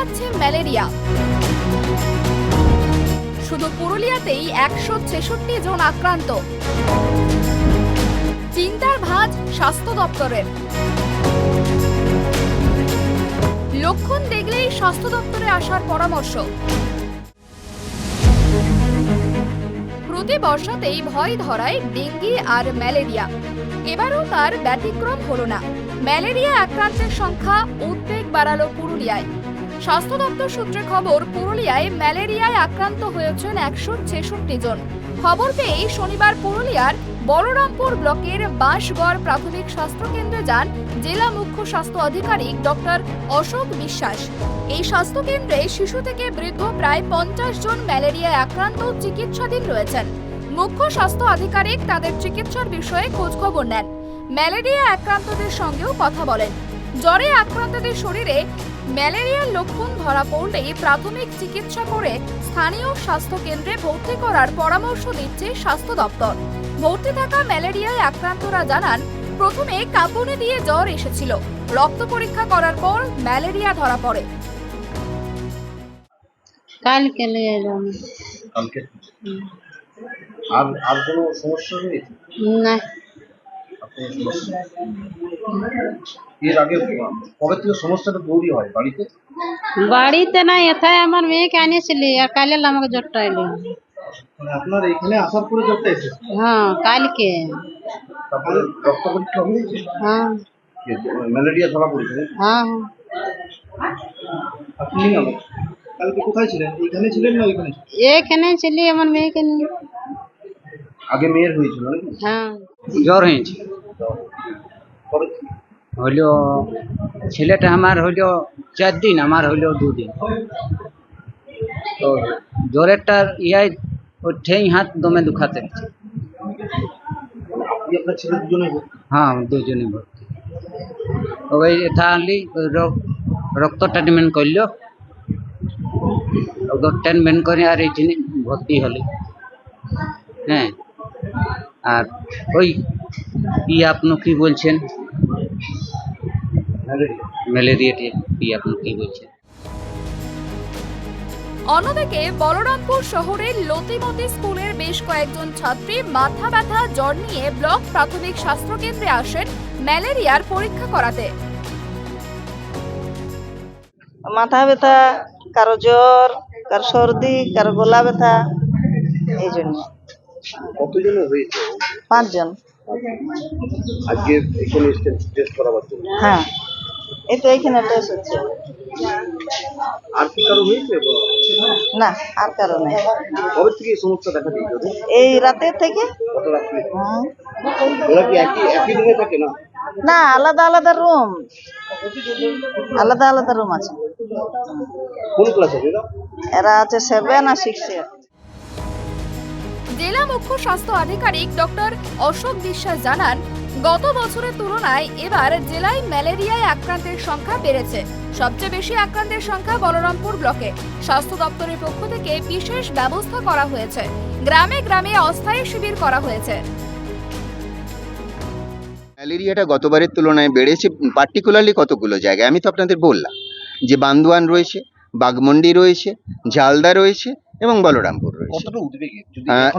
কাঁপাচ্ছে malaria. শুধু পুরুলিয়াতেই একশো ছেষট্টি জন আক্রান্ত। চিন্তার ভাঁজ স্বাস্থ্য দপ্তরের। লক্ষণ দেখলেই স্বাস্থ্য দপ্তরে আসার পরামর্শ। প্রতি বর্ষাতেই ভয় ধরায় ডেঙ্গি আর ম্যালেরিয়া। এবারও তার ব্যতিক্রম হলো না। ম্যালেরিয়া আক্রান্তের সংখ্যা উদ্বেগ বাড়ালো পুরুলিয়ায়। স্বাস্থ্য দপ্তর সূত্রে খবর, পুরুলিয়ায় ম্যালেরিয়ায় আক্রান্ত হয়েছেন একশো ছেষট্টি জন। খবর পেয়েই শনিবার পুরুলিয়ার বলরামপুর ব্লকের বাঁশগড় প্রাথমিক স্বাস্থ্য কেন্দ্রে যান জেলা মুখ্য স্বাস্থ্য আধিকারিক ডক্টর অশোক বিশ্বাস। এই স্বাস্থ্য কেন্দ্রে শিশু থেকে বৃদ্ধ প্রায় পঞ্চাশ জন ম্যালেরিয়ায় আক্রান্ত চিকিৎসাধীন রয়েছেন। মুখ্য স্বাস্থ্য আধিকারিক তাদের চিকিৎসার বিষয়ে খোঁজখবর নেন। ম্যালেরিয়া আক্রান্তদের সঙ্গেও কথা বলেন। জ্বরে আক্রান্তদের শরীরে ম্যালেরিয়ার লক্ষণ ধরা পড়লেই প্রাথমিক চিকিৎসা করে স্থানীয় স্বাস্থ্য কেন্দ্রে ভর্তি করার পরামর্শ দিচ্ছে স্বাস্থ্য দপ্তর। ভর্তি থাকা ম্যালেরিয়ায় আক্রান্তরা জানান প্রথমে কাঁপুনি দিয়ে জ্বর এসেছিল। রক্ত পরীক্ষা করার পর ম্যালেরিয়া ধরা পড়ে। কালকে নিয়ে এলাম কালকে? আর আর কোনো সমস্যা হয়েছে? না। এর আগে কবে থেকে সমস্যাটা তৈরি হয় বাড়িতে? বাড়িতে নাই এথায় আমার মেয়েকে আনিয়েছিলি আর কাল আমাকে জ্বরটা এলো। মানে আপনার এখানে আসার পরে জ্বরটা এসেছে? হ্যাঁ কালকে। তারপরে রক্ত পরীক্ষা হয়েছে হ্যাঁ। ম্যালেরিয়া ধরা পড়েছে? নাকি? হ্যাঁ। আপনি কালকে কোথায় ছিলেন? এইখানে ছিলেন না ওইখানে? এখানে ছিলি আমার মেয়েকে নিয়ে। আগে মেয়ের হয়েছিল নাকি? হ্যাঁ। জ্বর হয়েছে। হইল ছেলেটা আমার হইল চার দিন আমার হইল দুদিন তো জ্বরেরটার ইয়াই ওই ঠেই হাত দমে দুখাতে দুজনে হ্যাঁ দুজনে ভর্তি। ওই তাহলে রক্ত ট্রিটমেন্ট করল। রক্ত ট্রিটমেন্ট করে আর এইখানে ভর্তি হলে। হ্যাঁ আর ওই কি আপনি কি বলছেন? ম্যালেরিয়া ম্যালেরিয়া আপনি কি বলছেন অন্যদিকে বলরামপুর শহরের লতিমতি স্কুলের বেশ কয়েকজন ছাত্রী মাথা ব্যথা জ্বর নিয়ে ব্লক প্রাথমিক স্বাস্থ্য কেন্দ্রে আসেন ম্যালেরিয়ার পরীক্ষা করাতে। মাথা ব্যথা কারও জ্বর কারও সর্দি কারও গলা ব্যথা এই জন্য। কতজনে হয়েছে? পাঁচজন। আজকে এখানে টেস্ট করাবার জন্য। হ্যাঁ এই তো এইখানে টেস্ট হচ্ছে। আর কি কারও হয়েছে? না আর কারও নেই। কবে থেকে এই সমস্যা দেখা দিয়েছে এই রাতের থেকে? ওরা কি একই একই রুমে থাকে না? না আলাদা আলাদা রুম আলাদা আলাদা রুম আছে। কোন ক্লাসে এরা এরা? আছে সেভেন আর সিক্সে জেলা মুখ্য স্বাস্থ্য আধিকারিক ডক্টর অশোক বিশ্বাস জানান, গত বছরের তুলনায় এবার জেলায় ম্যালেরিয়ায় আক্রান্তের সংখ্যা বেড়েছে। সবচেয়ে বেশি আক্রান্তের সংখ্যা বলরামপুর ব্লকে। স্বাস্থ্য দপ্তরের পক্ষ থেকে বিশেষ ব্যবস্থা করা হয়েছে। গ্রামে গ্রামে অস্থায়ী শিবির করা হয়েছে। ম্যালেরিয়াটা গতবারের তুলনায় বেড়েছে পার্টিকুলারলি কতগুলো জায়গায়? আমি তো আপনাদের বললাম যে বান্দোয়ান রয়েছে বাগমন্ডি রয়েছে, ঝালদা রয়েছে এবং বলরামপুর।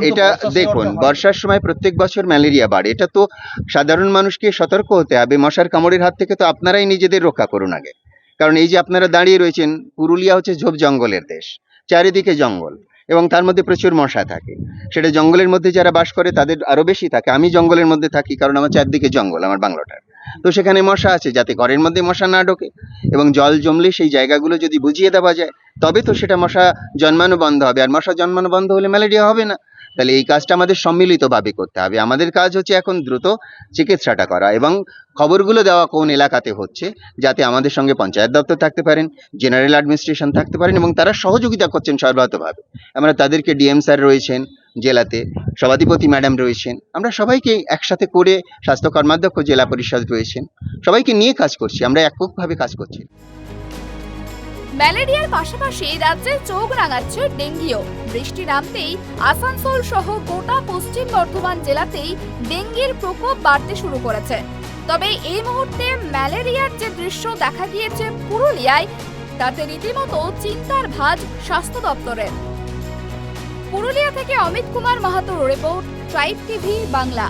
এটা দেখুন বর্ষার সময় প্রত্যেক বছর ম্যালেরিয়া বাড়ে। এটা তো সাধারণ মানুষকে সতর্ক হতে হবে। মশার কামড়ের হাত থেকে তো আপনারাই নিজেদের রক্ষা করুন আগে। কারণ এই যে আপনারা দাঁড়িয়ে রয়েছেন পুরুলিয়া হচ্ছে ঝোপ জঙ্গলের দেশ চারিদিকে জঙ্গল এবং তার মধ্যে প্রচুর মশা থাকে। সেটা জঙ্গলের মধ্যে যারা বাস করে তাদের আরও বেশি থাকে। আমি জঙ্গলের মধ্যে থাকি কারণ আমার চারদিকে জঙ্গল আমার বাংলোটার। তো সেখানে মশা আছে, যাতে ঘরের মধ্যে মশা না ঢোকে এবং জল জমলে সেই জায়গাগুলো যদি বুঝিয়ে দেওয়া যায়, তবে তো সেটা মশা জন্মানো বন্ধ হবে। আর মশা জন্মানো বন্ধ হলে ম্যালেরিয়া হবে না। তাহলে এই কাজটা আমাদের সম্মিলিতভাবে করতে হবে। আমাদের কাজ হচ্ছে এখন দ্রুত চিকিৎসাটা করা এবং খবরগুলো দেওয়া কোন এলাকাতে হচ্ছে, যাতে আমাদের সঙ্গে পঞ্চায়েত দপ্তর থাকতে পারেন, জেনারেল অ্যাডমিনিস্ট্রেশন থাকতে পারেন এবং তারা সহযোগিতা করছেন সর্বতভাবে আমরা তাদেরকে ডিএম স্যার রয়েছেন জেলাতে সভাধিপতি ম্যাডাম রয়েছেন। আমরা সবাইকে একসাথে করে স্বাস্থ্য কর্মাধ্যক্ষ জেলা পরিষদ রয়েছেন। সবাইকে নিয়ে কাজ করছি, আমরা এককভাবে কাজ করছি। ম্যালেরিয়ার পাশাপাশি রাজ্যে চোখ রাঙাচ্ছে ডেঙ্গিও। বৃষ্টি নামতেই আসানসোল সহ গোটা পশ্চিম বর্ধমান জেলাতেই ডেঙ্গির প্রকোপ বাড়তে শুরু করেছে। তবে এই মুহূর্তে ম্যালেরিয়ার যে দৃশ্য দেখা গিয়েছে পুরুলিয়ায়, তাতে রীতিমতো চিন্তার ভাঁজ স্বাস্থ্য দপ্তরের। পুরুলিয়া থেকে অমিত কুমার মাহাতোর রিপোর্ট ট্রাইব টিভি বাংলা।